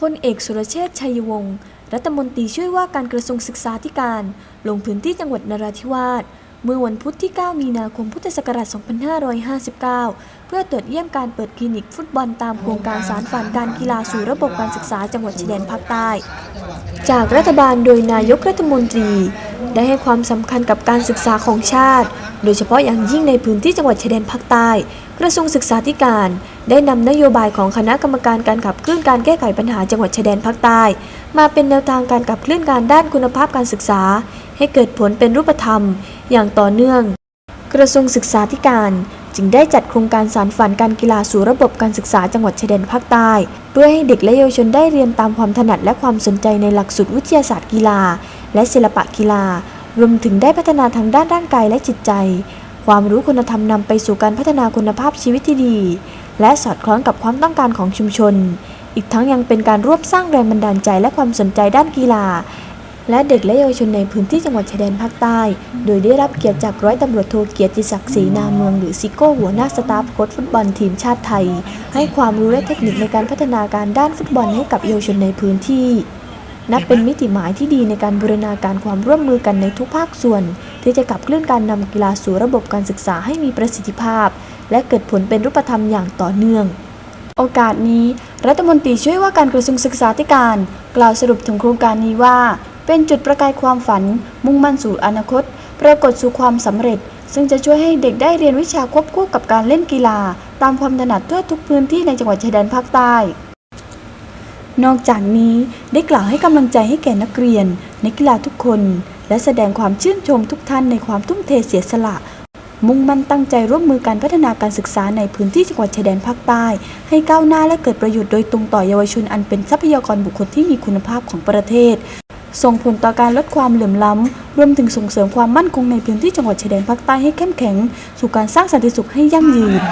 พลเอกสุรเชษชัยวงศ์รัฐมนตรีช่วยว่าการกระทรวงศึกษาธิการ ลงพื้นที่จังหวัดนราธิวาสเมื่อวันพุธที่ 9 มีนาคมพุทธศักราช 2559 เพื่อตรวจเยี่ยมการเปิดคลินิกฟุตบอลตามโครงการสารฝันการกีฬาสู่ระบบการศึกษาจังหวัดชายแดนภาคใต้ จากรัฐบาลโดยนายกรัฐมนตรี ได้ให้ความสำคัญกับการศึกษาของชาติ โดยเฉพาะอย่างยิ่งในพื้นที่จังหวัดชายแดนภาคใต้ กระทรวงศึกษาธิการ ได้นำนโยบายของคณะกรรมการการขับเคลื่อนการแก้ไขปัญหาจังหวัดชายแดนภาคใต้ มาเป็นแนวทางการขับเคลื่อนการด้านคุณภาพการศึกษา ให้เกิดผลเป็นรูปธรรม อย่างต่อเนื่อง กระทรวงศึกษาธิการ จึงได้จัดโครงการสารฝันการกีฬาสู่ระบบการศึกษาจังหวัดชายแดนภาคใต้ เพื่อให้เด็กและเยาวชนได้เรียนตามความถนัดและความสนใจในหลักสูตรวิทยาศาสตร์กีฬา และศิลปะกีฬา รวมถึงได้พัฒนาทางด้านร่างกายและจิตใจ ความรู้คุณธรรมนำไปสู่การพัฒนาคุณภาพชีวิตที่ดี และสอดคล้องกับความต้องการของชุมชน อีกทั้งยังเป็นการร่วมสร้างแรงบันดาลใจและความสนใจด้านกีฬา และเด็กและเยาวชนในพื้นที่จังหวัดชายแดนภาคใต้ โดยได้รับเกียรติจากร้อยตำรวจโทเกียรติศักดิ์ศรีนาเมืองหรือซิโก้หัวหน้าสตาฟโค้ชฟุตบอลทีมชาติไทย ให้ความรู้และเทคนิคในการพัฒนาการด้านฟุตบอลให้กับเยาวชนในพื้นที่ นับเป็นมิติหมายที่ดีในการบูรณาการความร่วมมือกันในทุกภาคส่วน ที่จะขับเคลื่อนการนำกีฬาสู่ระบบการศึกษาให้มีประสิทธิภาพ และเกิดผลเป็นรูปธรรมอย่างต่อเนื่องโอกาสนี้ รัฐมนตรีช่วยว่าการกระทรวงศึกษาธิการ กล่าวสรุปถึงโครงการนี้ว่า เป็นจุดประกายความฝัน มุ่งมั่นสู่อนาคต ปรากฏสู่ความสำเร็จ ซึ่งจะช่วยให้เด็กได้เรียนวิชาควบคู่กับการเล่นกีฬา ตามความถนัดทั่วทุกพื้นที่ในจังหวัดชายแดนภาคใต้ นอกจากนี้ได้กล่าวให้กำลังใจให้แก่นักเรียนนักกีฬาทุกคน และแสดงความชื่นชมทุกท่านในความทุ่มเทเสียสละมุ่งมั่นตั้งใจร่วมมือการพัฒนาการศึกษาในพื้นที่จังหวัดชายแดนภาคใต้ ให้ก้าวหน้าและเกิดประโยชน์โดยตรงต่อเยาวชนอันเป็นทรัพยากรบุคคลที่มีคุณภาพของประเทศ ส่งผลต่อการลดความเหลื่อมล้ำ รวมถึงส่งเสริมความมั่นคงในพื้นที่จังหวัดชายแดนภาคใต้ให้เข้มแข็ง สู่การสร้างสันติสุขให้ยั่งยืน